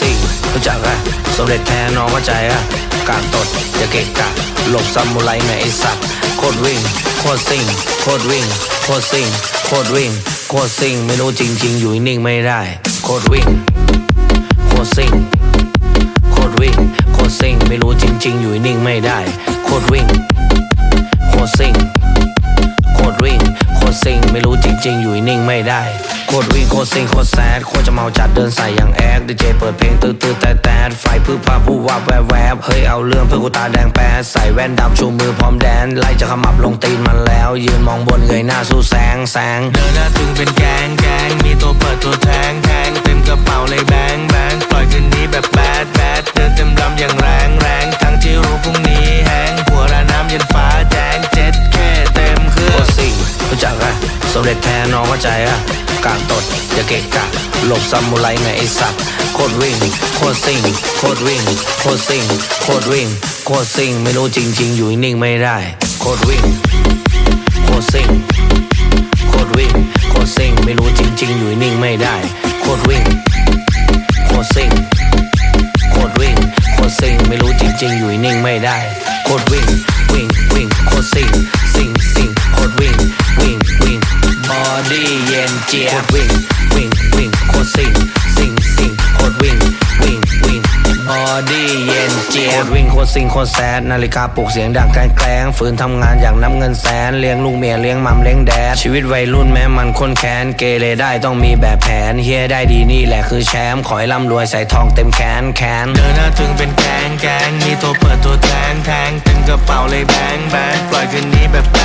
ซิ่งรู้จักอะสำเร็จแท้น้องเข้าใจอะการตดอย่าเกะกะหลบซามูไรแม่ไอสัตว์โคตรวิ่งโคตรซิ่งโคตรวิ่งโคตรซิ่งโคตรวิ่งโคตรซิ่งไม่รู้จริง ๆ อยู่นิ่งไม่ได้โคตรวิ่งโคตรซิ่งโคตรวิ่งโคตรซิ่งไม่รู้จริง ๆ อยู่นิ่งไม่ได้โคตรวิ่ง จริงอยู่นิ่งไม่ได้โคตรวิ่งโคตรซิงโคตรแซดโคตรจะเมาจัดเดินใส่อย่างแอคดีเจเปิดเพลงตื้อตื้อแต่แต่ไฟพื้นผ้าผู้วับแวบแวบเฮ้ยเอาเรื่องเพื่อกูตาแดงแปดใส่แว่นดำชูมือพร้อมแดนไล่จะขมับลงตีนมันแล้ว ยืนมองบนเงยหน้าสู้แสงแสงเดินหน้าตึงเป็นแกงแกงมีตัวเปิดตัวแทงแทงเต็มกระเป๋าเลยแบงแบงปล่อยคืนนี้ อะสำเร็จแท้น้องเข้าใจอะการตดอย่าเกะกะหลบซามูไรแม่ไอสัตว์โคตรวิ่ง โคตรซิงโคตรวิ่ง โคตรซิงโคตรวิ่ง โคตรซิงไม่รู้จริง ๆ อยู่นิ่งไม่ได้ โคตรวิ่ง โคตรซิงโคตรวิ่ง โคตรซิงไม่รู้จริง ๆ อยู่นิ่งไม่ได้ โคตรวิ่ง โคตรซิงโคตรวิ่ง โคตรซิงไม่รู้จริง ๆ อยู่นิ่งไม่ได้ โคตรวิ่ง วิ่ง วิ่ง โคตรซิงซิงซิงโคตรวิ่ง เย็นเจี๊ยบวิ่งวิ่งวิ่งโคตรซิงซิงซิงโคตรวิ่งวิ่งวิ่งบอดี้เย็นเจี๊ยบโคตรวิ่งโคตรซิงโคตรแซดนาฬิกาปลุกเสียงดังการแกล้งฝืนทำงานอย่างน้ำเงินแสนเลี้ยงลูกเมียเลี้ยงมัมเลี้ยงแดดชีวิตวัยรุ่นแม้มันค้นแค้นเกเรได้ต้องมีแบบแผนเฮียได้ดีนี่แหละคือแชมป์ขอให้ร่ำรวยใส่ทองเต็มแขนแขนเดินหน้าตึงเป็นแกงแกงมีตัวเปิดตัวแทงแทงเต็มกระเป๋าเลยแบงแบงปล่อยคืนนี้แบบ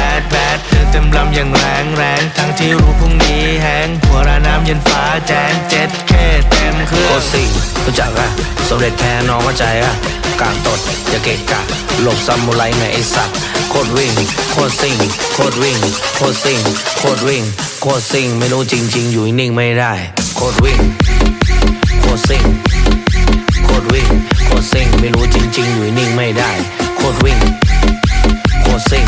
อย่างแรงแรงทั้งที่รู้พรุ่งนี้แห้งหัวระน้ำเย็นฟ้าแจ้งเจ็ดแค่เต็มเครื่โคองตรซิงรู้จักอะสำเร็จแท้น้องเข้าใจอะการตดอย่าเกะกะหลบซามูไรแม่ไอสัตว์โคตรวิ่ง โคตรซิงโคตรวิ่ง โคตรซิงโคตรวิ่ง โคตรซิงไม่รู้จริง ๆ อยู่นิ่งไม่ได้ โคตรวิ่ง โคตรซิงโคตรวิ่ง โคตรซิงไม่รู้จริง ๆ อยู่นิ่งไม่ได้ โคตรวิ่ง โคตรซิง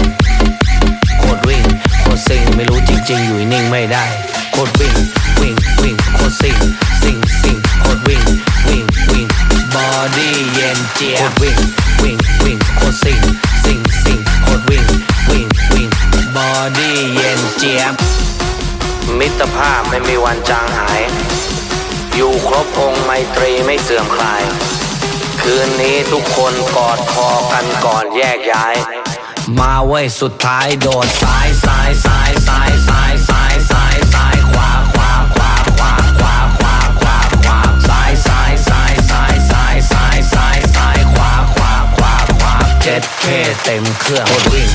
เจียโคตรวิ่งวิ่งวิ่งโคตรซิงซิงซิงโคตรวิ่งวิ่งวิ่งบอดี้เย็นเจี๊ยบมิตรภาพไม่มีวันจางหาย อยู่ครบองค์ไมตรีไม่เสื่อมคลาย คืนนี้ทุกคนกอดคอกันก่อนแยกย้าย มาเว้ยสุดท้ายโดดซ้ายซ้ายซ้ายซ้าย ดเคเต็มเครื่องโคตรวิ่ง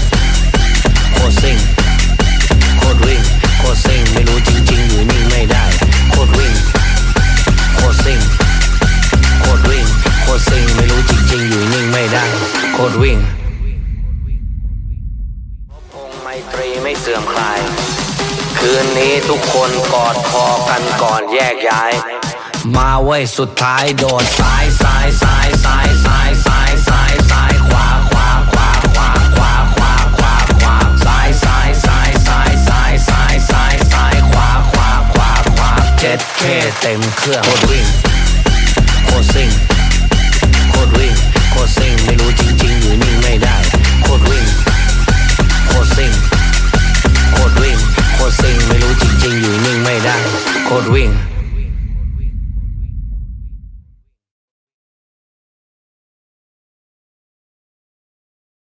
โคตรซิ่งโคตรวิ่งโคตรซิ่งไม่รู้จริง ๆ อยู่นิ่งไม่ได้โคตรวิ่งโคตรซิ่งโคตรวิ่งโคตรซิงไม่รู้จริง ๆ อยู่นิ่งไม่ได้โคตรวิ่งองค์ไมตรีไม่เสื่อมคลาย คืนนี้ทุกคนกอดคอกันก่อนแยกย้าย มาเว้ยสุดท้ายโดดซ้ายซ้ายซ้ายซ้ายซ้ายซ้ายซ้าย เจ็ดเคเต็มเครื่องโคตรวิ่งโคตรซิงโคตรวิ่งโคตรซิงไม่รู้จริง ๆ อยู่นิ่งไม่ได้โคตรวิ่งโคตรซิงโคตรวิ่งโคตรซิงไม่รู้จริง ๆ อยู่นิ่งไม่ได้โคตรวิ่ง